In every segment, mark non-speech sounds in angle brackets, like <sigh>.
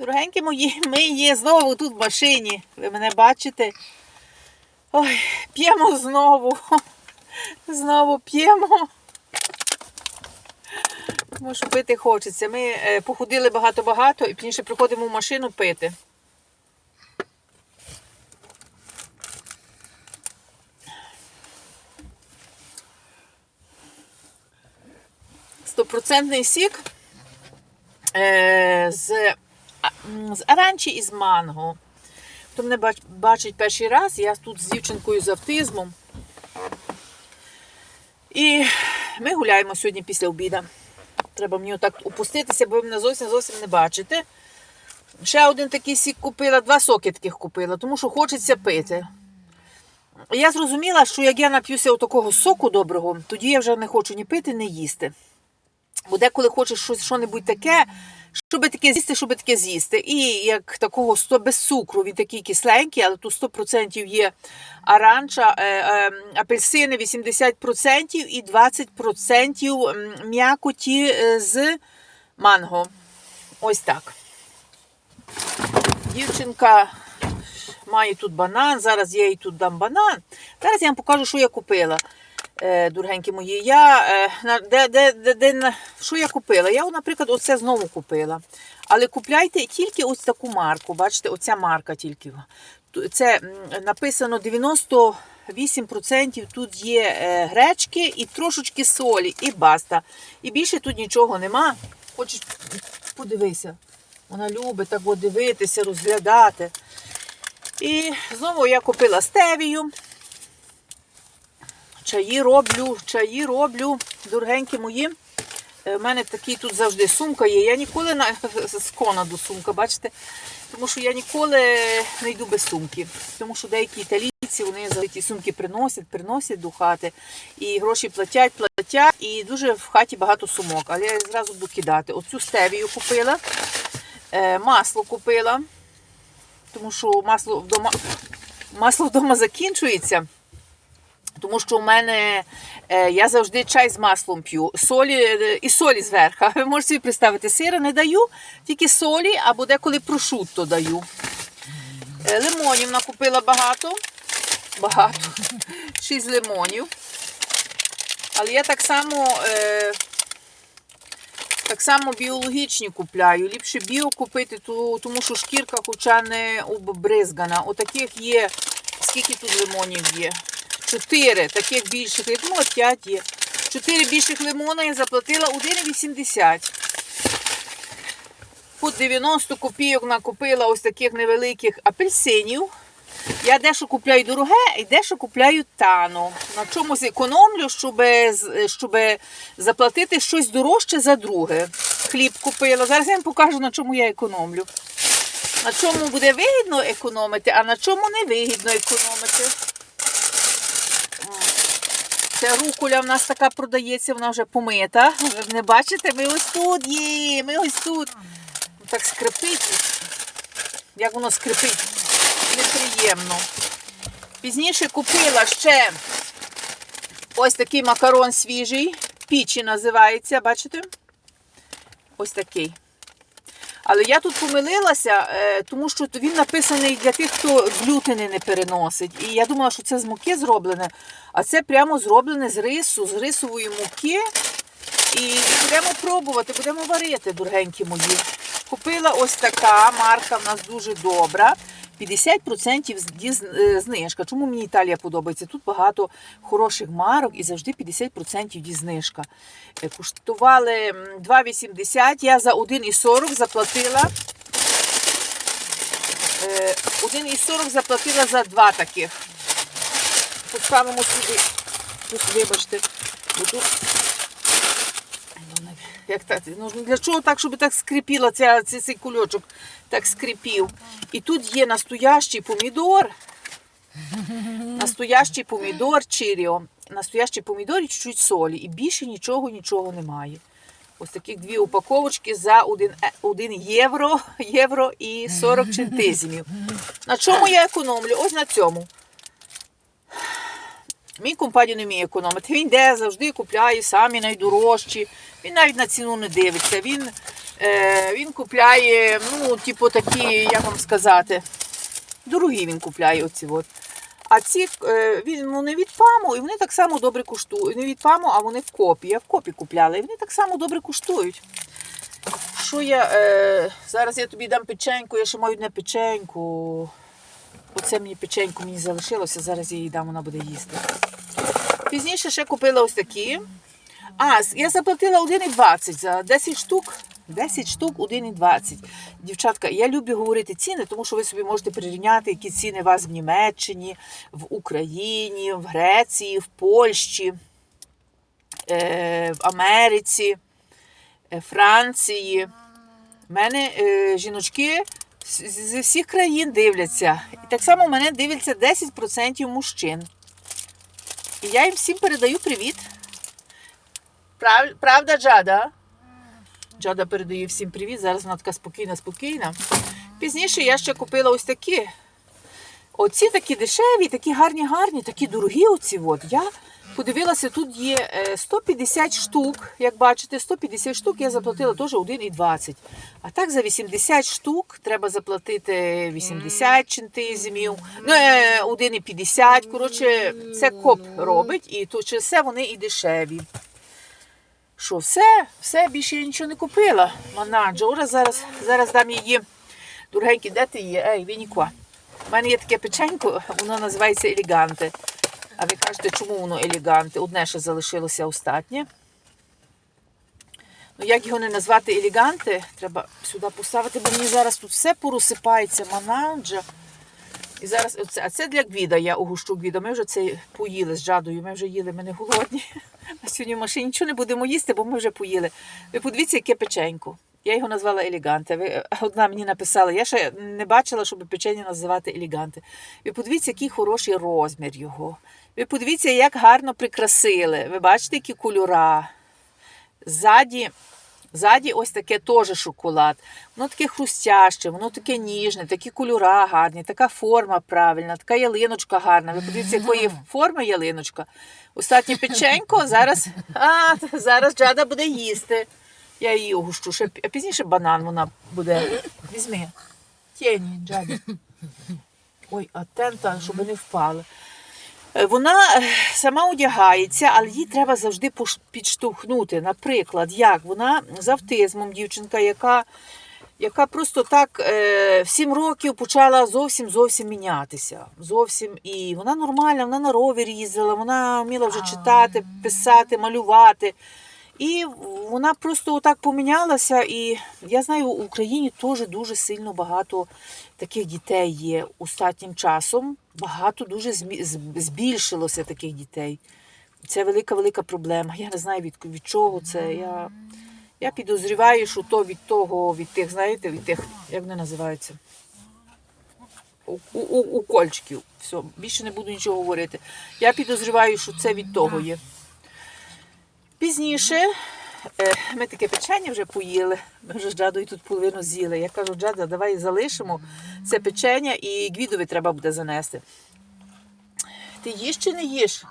Дорогенькі мої, ми є знову тут в машині. Ви мене бачите? Ой, п'ємо знову. Знову п'ємо. Тому що пити хочеться. Ми е, походили багато-багато і пізніше приходимо в машину пити. Стопроцентний сік е, з, з аранчі і з манго. Хто мене бач- бачить перший раз, я тут з дівчинкою з автизмом. І ми гуляємо сьогодні після обіду. Треба мені отак опуститися, бо ви мене зовсім зовсім не бачите. Ще один такий сік купила, два соки таких купила, тому що хочеться пити. Я зрозуміла, що як я нап'юся такого соку доброго, тоді я вже не хочу ні пити, ні їсти. Бо деколи хочеш щось що-небудь таке, щоб таке з'їсти, щоб таке з'їсти. І як такого 100 без цукру, він такий кисленький, але тут 100% є аранча, е, е, апельсини 80% і 20% м'якоті е, з манго. Ось так. Дівчинка має тут банан. Зараз я їй тут дам банан. Зараз я вам покажу, що я купила. Е, дорогенькі мої, я е, де, де, де, де, що я купила? Я, наприклад, оце знову купила. Але купляйте тільки ось таку марку. Бачите, оця марка тільки. Це написано 98% тут є е, гречки і трошечки солі, і баста. І більше тут нічого нема. Хочеш, подивися. Вона любить так дивитися, розглядати. І знову я купила стевію. Чаї роблю, чаї роблю, дорогенькі мої. У мене такий тут завжди сумка є. Я ніколи на з конаду сумка, бачите? Тому що я ніколи не йду без сумки. Тому що деякі італійці вони за ті сумки приносять, приносять до хати. І гроші платять, платять. І дуже в хаті багато сумок. Але я зразу буду кидати. Оцю стевію купила, е, масло купила. Тому що масло вдома, масло вдома закінчується. Тому що у мене е, я завжди чай з маслом п'ю. Солі е, і солі зверху. Ви можете собі представити, сира не даю, тільки солі або деколи прошутто даю. Е, лимонів накупила багато. Багато. <laughs> Шість лимонів. Але я так само, так само біологічні купляю. Ліпше біо купити, тому що шкірка хоча не оббризгана. Отаких є, скільки тут лимонів є? Чотири таких більших, я думала, п'ять є. Чотири більших лимона я заплатила 1,80. По 90 копійок накупила ось таких невеликих апельсинів. Я дещо купляю дороге і дещо купляю тану. На чомусь економлю, щоб, щоб заплатити щось дорожче за друге. Хліб купила. Зараз я вам покажу, на чому я економлю. На чому буде вигідно економити, а на чому не вигідно економити. Це руколя в нас така продається, вона вже помита. Ви не бачите, ми ось тут є, ми ось тут. Так скрипить. Як воно скрипить? Неприємно. Пізніше купила ще ось такий макарон свіжий. Пічі називається, бачите? Ось такий. Але я тут помилилася, е, тому що він написаний для тих, хто глютини не переносить. І я думала, що це з муки зроблене, а це прямо зроблене з рису, з рисової муки. І будемо пробувати, будемо варити, дорогенькі мої. Купила ось така марка, в нас дуже добра. 50% е, знижка. Чому мені Італія подобається? Тут багато хороших марок і завжди 50% ді знижка. Е, 2,80. Я за 1,40 заплатила. е, 1,40 заплатила за два таких. Поставимо сюди. Тут, вибачте, тут. Як так? Ну, для чого так, щоб так скрипіла ця, цей, цей кульочок, так скрипів. І тут є настоящий помідор. Настоящий помідор чиріо. Настоящий помідор і чуть-чуть солі. І більше нічого, нічого немає. Ось таких дві упаковочки за 1, 1 євро, євро і 40 центизмів. На чому я економлю? Ось на цьому. Мій компаній не вміє економити. Він де завжди купляє самі найдорожчі. Він навіть на ціну не дивиться. Він Е, він купляє, ну, типу такі, як вам сказати, дорогі він купляє оці от. А ці е, він вони від паму, і вони так само добре коштують. Не від паму, а вони в копі. Я в копі купляла, і вони так само добре коштують. Що я. Е, зараз я тобі дам печеньку, я ще маю одне печеньку. Оце мені печеньку мені залишилося, зараз я їй дам, вона буде їсти. Пізніше ще купила ось такі. А, я заплатила 1,20 за 10 штук. 10 штук 1,20. Дівчатка, я люблю говорити ціни, тому що ви собі можете порівняти, які ціни у вас в Німеччині, в Україні, в Греції, в Польщі, е, в Америці, е, Франції. У мене е, жіночки зі всіх країн дивляться. І так само мене дивляться 10% мужчин. І я їм всім передаю привіт. Прав- Правда, Джада? Джада передає всім привіт. Зараз вона така спокійна, спокійна. Пізніше я ще купила ось такі. Оці такі дешеві, такі гарні, гарні, такі дорогі. Оці от. Я подивилася, тут є е, 150 штук. Як бачите, 150 штук я заплатила теж 1,20. А так за 80 штук треба заплатити 80 чентизмів, ну, е, 1,50. Коротше, це коп робить, і то через це вони і дешеві. Що, все, все, більше я нічого не купила. Мана, Джора зараз, зараз дам її. Дорогенький, де ти є? Ей, Вініква. У мене є таке печенько, воно називається еліганте. А ви кажете, чому воно еліганте? Одне ще залишилося остатнє. Ну, як його не назвати еліганте, треба сюди поставити, бо мені зараз тут все порозсипається, манаджа. І зараз оце, а це для гвіда, я угощу гвіда. Ми вже це поїли з жадою, ми вже їли, ми не голодні. <laughs> А сьогодні в машині нічого не будемо їсти, бо ми вже поїли. Ви подивіться, яке печенько. Я його назвала еліганте. Ви, одна мені написала, я ще не бачила, щоб печення називати еліганте. Ви подивіться, який хороший розмір його. Ви подивіться, як гарно прикрасили. Ви бачите, які кольора. Ззаді, ззаді ось таке теж шоколад. Воно таке хрустяще, воно таке ніжне, такі кольора гарні, така форма правильна, така ялиночка гарна. Ви подивіться, якої <laughs> форми ялиночка. Остатнє печенько, зараз, а, зараз Джада буде їсти. Я її угощу, ще, а пізніше банан вона буде. Візьми. Тіні, Джаді. Ой, а тента, щоб не впали. Е, Вона е, сама одягається, але їй треба завжди підштовхнути. Наприклад, як вона з автизмом дівчинка, яка, яка просто так е, в 7 років почала зовсім зовсім мінятися. Зовсім і вона нормальна, вона на ровері їздила, вона вміла вже читати, писати, малювати. І вона просто отак помінялася. І я знаю, в Україні теж дуже сильно багато таких дітей є останнім часом. Багато дуже збільшилося таких дітей. Це велика велика проблема. Я не знаю від, від чого це. Я, я підозріваю, що то від того, від тих, знаєте, від тих, як вони називаються? У, у, укольчиків. Все, більше не буду нічого говорити. Я підозріваю, що це від того є. Пізніше ми таке печення вже поїли. Ми вже з Джадою тут половину з'їли. Я кажу, Джада, давай залишимо це печення і гвідові треба буде занести. Ти їш чи не їш?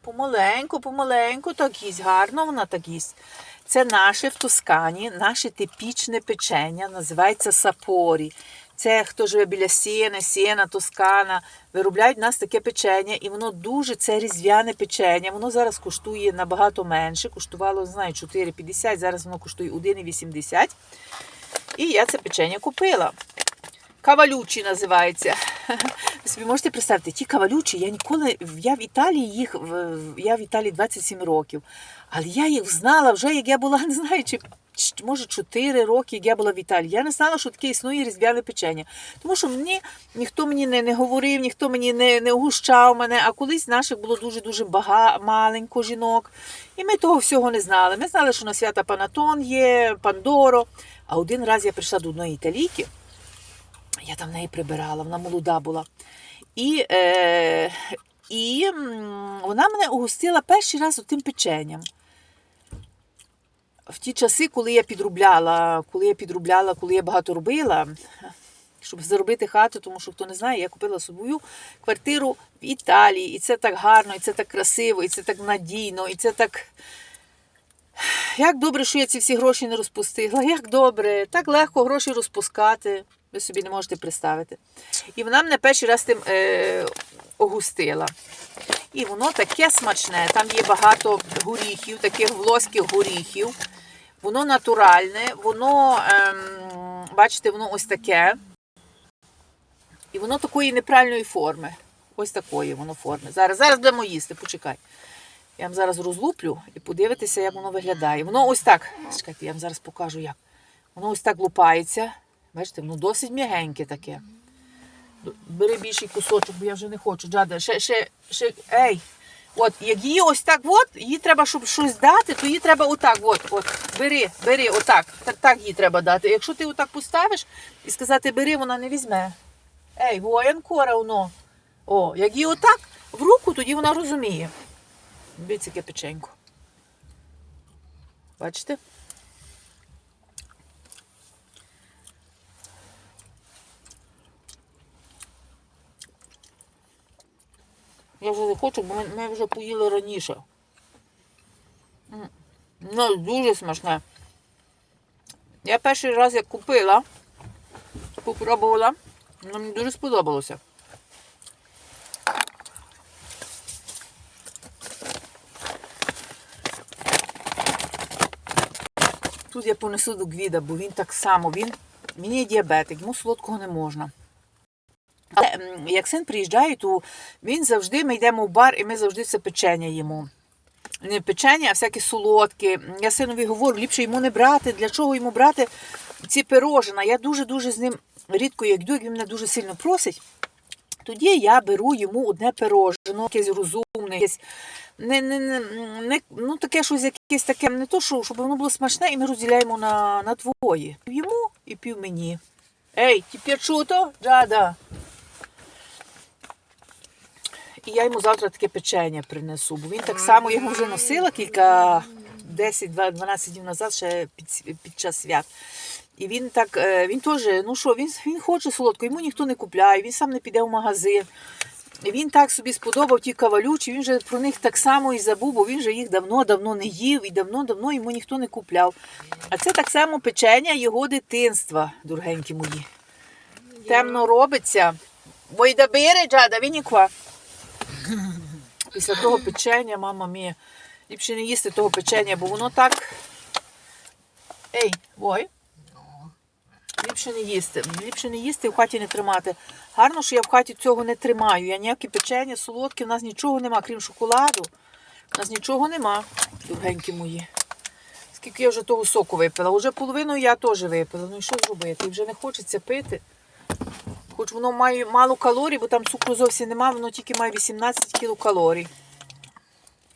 Помаленьку, помаленьку, так їсть. Гарно вона так їсть. Це наше в Тоскані, наше типічне печення, називається сапорі. Це хто живе біля Сіни, Сіна, Тоскана, виробляють в нас таке печення, і воно дуже це різдвяне печення. Воно зараз коштує набагато менше. Коштувало, знаю, 4,50, зараз воно коштує 1,80. І я це печення купила. Кавалючі називається. <laughs> Ви собі можете представити, ті кавалючі, я ніколи, я в Італії їх, я в Італії 27 років, але я їх знала вже, як я була, <laughs> не знаю, чи може 4 роки, як я була в Італії. Я не знала, що таке існує різдвяне печення. Тому що мені ніхто мені не, не говорив, ніхто мені не, не угощав мене, а колись наших було дуже-дуже бага, маленько жінок. І ми того всього не знали. Ми знали, що на свята Панатон є, Пандоро. А один раз я прийшла до одної італійки, я там в неї прибирала, вона молода була. І, е, і вона мене угостила перший раз тим печенням. В ті часи, коли я підробляла, коли я підробляла, коли я багато робила, щоб заробити хату, тому що хто не знає, я купила свою квартиру в Італії, і це так гарно, і це так красиво, і це так надійно, і це так. Як добре, що я ці всі гроші не розпустила. Як добре, так легко гроші розпускати. Ви собі не можете представити. І вона мене перший раз тим е, огустила. І воно таке смачне. Там є багато горіхів, таких волоських горіхів. Воно натуральне, воно, ем, бачите, воно ось таке. І воно такої неправильної форми. Ось такої воно форми. Зараз, зараз будемо їсти, почекай. Я вам зараз розлуплю і подивитися, як воно виглядає. Воно ось так. Чекайте, я вам зараз покажу як. Воно ось так лупається. Бачите, воно досить м'ягеньке таке. Бери більший кусочок, бо я вже не хочу. Джада, ще, ще, ще, ей. От, як її ось так, от, їй треба, щоб щось дати, то їй треба отак, от, от, бери, бери, отак. Так, так їй треба дати. Якщо ти отак поставиш і сказати бери, вона не візьме. Ей, воєн кора воно. О, як її отак в руку, тоді вона розуміє. Дивіться, яке печенько. Бачите? Я вже не хочу, бо ми, вже поїли раніше. Ну, дуже смачне. Я перший раз як купила, попробувала, ну, мені дуже сподобалося. Тут я понесу до Гвіда, бо він так само, він, він є діабетик, йому солодкого не можна. Але як син приїжджає, то він завжди, ми йдемо в бар і ми завжди це печення їмо. Не печення, а всякі солодкі. Я синові говорю, ліпше йому не брати. Для чого йому брати ці пирожина? Я дуже-дуже з ним рідко як йду, як він мене дуже сильно просить. Тоді я беру йому одне пирожено, якесь розумне, якесь не, не, не, не, ну, таке щось якесь таке, не то, що, щоб воно було смачне, і ми розділяємо на, на двоє. Пів йому і пів мені. Ей, тепер чуто? Джада. І я йому завтра таке печення принесу, бо він так само його вже носила кілька 10-12 днів назад, ще під, під час свят. І він так, е, він теж, ну що, він, він хоче солодко, йому ніхто не купляє, він сам не піде в магазин. І він так собі сподобав ті кавалючі, він вже про них так само і забув, бо він же їх давно-давно не їв і давно-давно йому ніхто не купляв. А це так само печення його дитинства, дорогенькі мої. Темно робиться. Войда бере, джада, вініква. Після того печення, мама мія, ліпше не їсти того печення, бо воно так. Ей, ой. Ліпше не їсти. Ліпше не їсти і в хаті не тримати. Гарно, що я в хаті цього не тримаю. Я ніякі печення, солодкі, в нас нічого нема, крім шоколаду. У нас нічого нема, дорогенькі мої. Скільки я вже того соку випила? Уже половину я теж випила. Ну і що зробити? Вже не хочеться пити. Хоч воно має мало калорій, бо там цукру зовсім немає, воно тільки має 18 кілокалорій.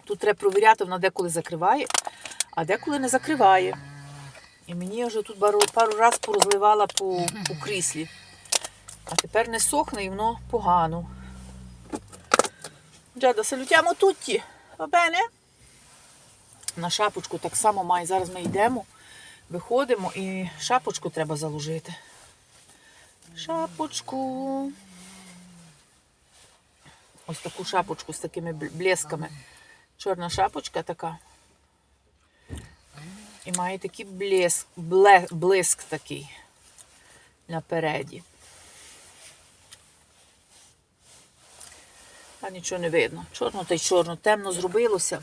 Тут треба провіряти, воно деколи закриває, а деколи не закриває. І мені вже тут пару, пару разів порозливала по, по кріслі. А тепер не сохне і воно погано. Джада, салютямо тутті. Бене? На шапочку так само має. Зараз ми йдемо, виходимо і шапочку треба заложити. Шапочку. Ось таку шапочку з такими бл- блесками. Чорна шапочка така. І має такий блеск, блиск такий напереді. А нічого не видно. Чорно та й чорно. Темно зробилося.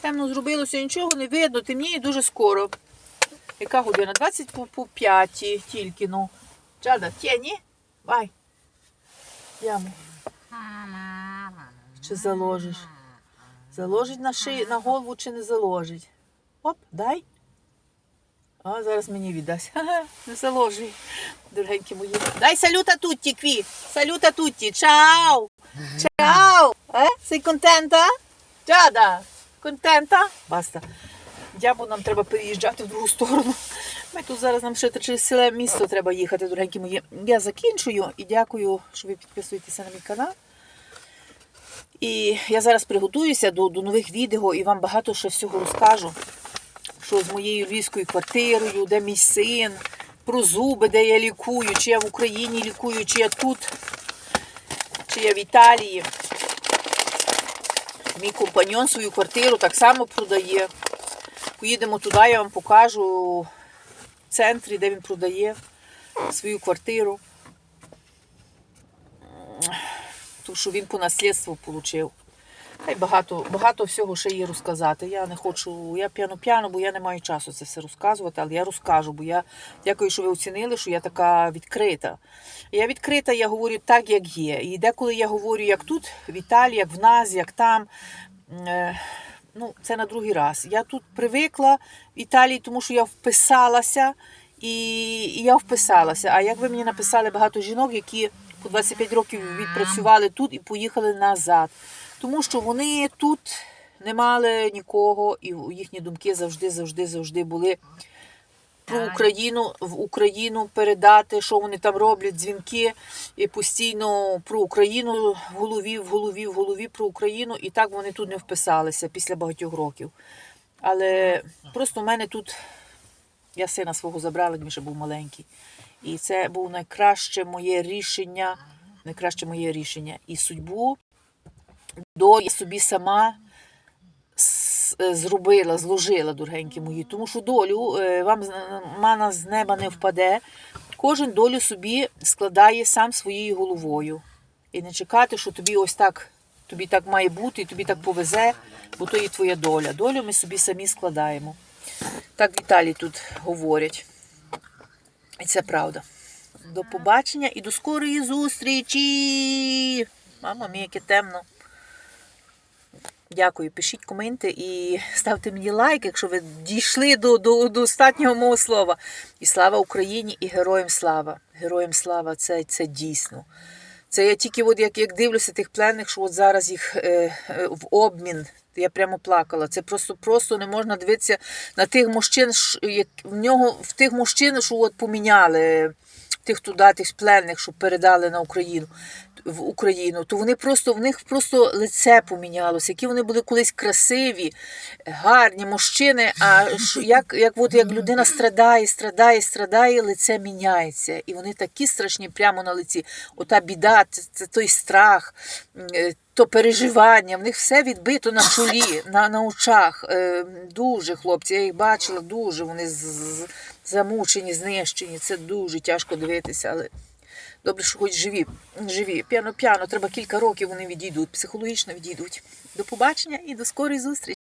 Темно зробилося, нічого не видно. Темніє дуже скоро. Яка година? 20 по, по 5 тільки, ну. Джада, тіні? Вай. Яму. Чи заложиш? Заложить на шию, на голову чи не заложить? Оп, дай. А, зараз мені віддасть. Не заложуй, дорогенькі мої. Дай салюта тутті, кві. Салюта тутті. Чао. Чао. Е? Sei contenta? Джада, контента? Баста. Дябу нам треба переїжджати в другу сторону. Ми тут зараз нам ще через ціле місто треба їхати, дорогенькі мої. Я закінчую і дякую, що ви підписуєтеся на мій канал. І я зараз приготуюся до, до нових відео і вам багато ще всього розкажу. Що з моєю львівською квартирою, де мій син, про зуби, де я лікую, чи я в Україні лікую, чи я тут, чи я в Італії. Мій компаньон свою квартиру так само продає. Поїдемо туди, я вам покажу центрі, де він продає свою квартиру. Тому що він по наслідству отримав. Та й багато, багато всього ще є розказати. Я не хочу, я п'яно-п'яно, бо я не маю часу це все розказувати, але я розкажу, бо я дякую, що ви оцінили, що я така відкрита. Я відкрита, я говорю так, як є. І деколи я говорю, як тут, в Італії, як в нас, як там. Ну, це на другий раз. Я тут привикла в Італії, тому що я вписалася, і я вписалася. А як ви мені написали багато жінок, які по 25 років відпрацювали тут і поїхали назад. Тому що вони тут не мали нікого, і їхні думки завжди, завжди, завжди були про Україну в Україну передати, що вони там роблять, дзвінки і постійно про Україну в голові, в голові, в голові про Україну. І так вони тут не вписалися після багатьох років. Але просто в мене тут я сина свого забрала, він ще був маленький. І це було найкраще моє рішення, найкраще моє рішення. І судьбу до я собі сама зробила, зложила, дорогенькі мої. Тому що долю е, вам мана з неба не впаде. Кожен долю собі складає сам своєю головою. І не чекати, що тобі ось так, тобі так має бути, і тобі так повезе, бо то є твоя доля. Долю ми собі самі складаємо. Так в тут говорять. І це правда. До побачення і до скорої зустрічі! Мама мій, яке темно. Дякую, пишіть коменти і ставте мені лайк, якщо ви дійшли до, до, до останнього мого слова. І слава Україні і героям слава. Героям слава, це, це дійсно. Це я тільки от як, як дивлюся тих пленних, що от зараз їх е, е, в обмін. Я прямо плакала. Це просто просто не можна дивитися на тих мужчин, як в нього в тих мужчин, що от поміняли тих туди, тих пленних, що передали на Україну в Україну, то вони просто в них просто лице помінялося, які вони були колись красиві, гарні мужчини. А <laughs> як, як, от, як людина страдає, страдає, страдає, лице міняється. І вони такі страшні прямо на лиці. Ота біда, це, той страх. е, То переживання, в них все відбито на чолі, <laughs> на, на очах. Е, дуже хлопці, я їх бачила, дуже вони з- з- замучені, знищені. Це дуже тяжко дивитися, але Добре, що хоч живі, живі. П'яно-п'яно, треба кілька років вони відійдуть, психологічно відійдуть. До побачення і до скорої зустрічі.